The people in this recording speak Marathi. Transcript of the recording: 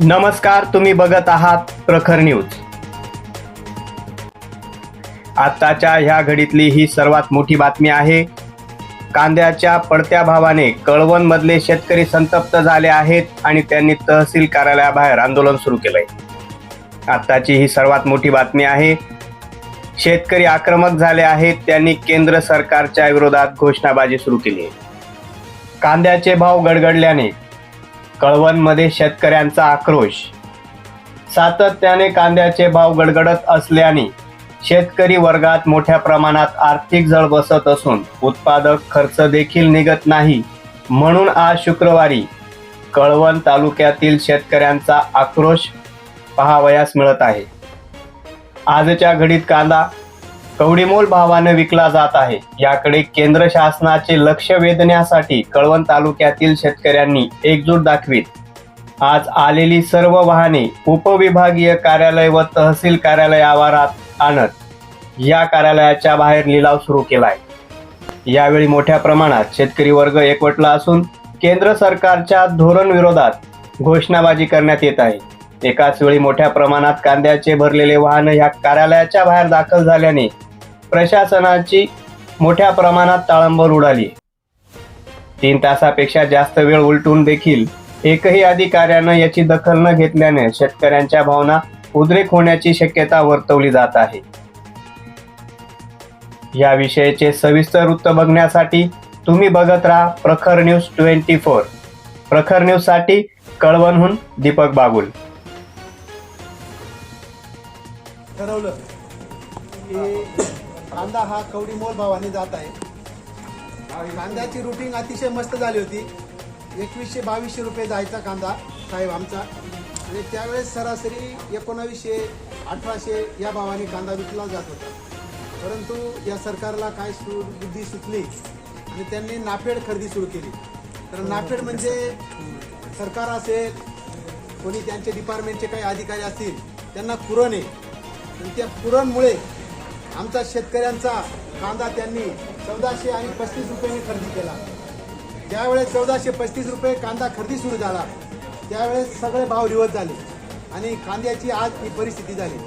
नमस्कार तुम्ही बघत आहात प्रखर न्यूज. आत्ताच्या ह्या घडीतली ही सर्वात मोठी बातमी आहे कांद्याच्या पडत्या भावाने कळवणमधले शेतकरी संतप्त झाले आहेत आणि त्यांनी तहसील कार्यालयाबाहेर आंदोलन सुरू केलंय. आत्ताची ही सर्वात मोठी बातमी आहे शेतकरी आक्रमक झाले आहेत त्यांनी केंद्र सरकारच्या विरोधात घोषणाबाजी सुरू केली आहे. कांद्याचे भाव गडगडल्याने कळवणमध्ये शेतकऱ्यांचा आक्रोश. सातत्याने कांद्याचे भाव गडगडत असल्याने शेतकरी वर्गात मोठ्या प्रमाणात आर्थिक झळ बसत असून उत्पादक खर्च देखील निघत नाही. म्हणून आज शुक्रवारी कळवण तालुक्यातील शेतकऱ्यांचा आक्रोश पाहावयास मिळत आहे. आजच्या घडीत कांदा कवडीमोल भावानं विकला जात आहे. याकडे केंद्र शासनाचे लक्ष वेधण्यासाठी कळवण तालुक्यातील शेतकऱ्यांनी एकजूट दाखवीत. आज आलेली सर्व वाहने उपविभागीय कार्यालय व तहसील कार्यालय आवारात आणत. या कार्यालयाच्या बाहेर लिलाव सुरू केलाय. यावेळी मोठ्या प्रमाणात शेतकरी वर्ग एकवटला असून केंद्र सरकारच्या धोरण विरोधात घोषणाबाजी करण्यात येत आहे. एकाच वेळी मोठ्या प्रमाणात कांद्याचे भरलेले वाहन या कार्यालयाच्या बाहेर दाखल झाल्याने प्रशासनाची मोठ्या प्रमाणात ताळंबळ उडाली. तीन तासापेक्षा जास्त वेळ उलटून देखील एकही अधिकाऱ्यानं याची दखल न घेतल्याने शेतकऱ्यांच्या भावना उद्रेक होण्याची शक्यता वर्तवली जात आहे. याविषयीचे सविस्तर वृत्त बघण्यासाठी तुम्ही बघत राहा प्रखर न्यूज ट्वेंटी फोर. प्रखर न्यूजसाठी कळवणहून दीपक बागुल. ठरवलं की कांदा हा कवडी मोल भावाने जात आहे. कांद्याची रुटीन अतिशय मस्त झाली होती. एकवीसशे बावीसशे रुपये जायचा कांदा साहेब आमचा. आणि त्यावेळेस सरासरी एकोणावीसशे अठराशे या भावाने कांदा विकला जात होता. परंतु या सरकारला काय सु बुद्धी सुचली आणि त्यांनी नाफेड खरेदी सुरू केली. तर नाफेड म्हणजे सरकार असेल कोणी त्यांचे डिपार्टमेंटचे काही अधिकारी असतील त्यांना आहे आणि त्या पुरणमुळे आमचा शेतकऱ्यांचा कांदा त्यांनी चौदाशे आणि पस्तीस रुपयांनी खरेदी केला. ज्यावेळेस चौदाशे पस्तीस रुपये कांदा खरेदी सुरू झाला त्यावेळेस सगळे भाव रिवत झाले आणि कांद्याची आज ही परिस्थिती झाली.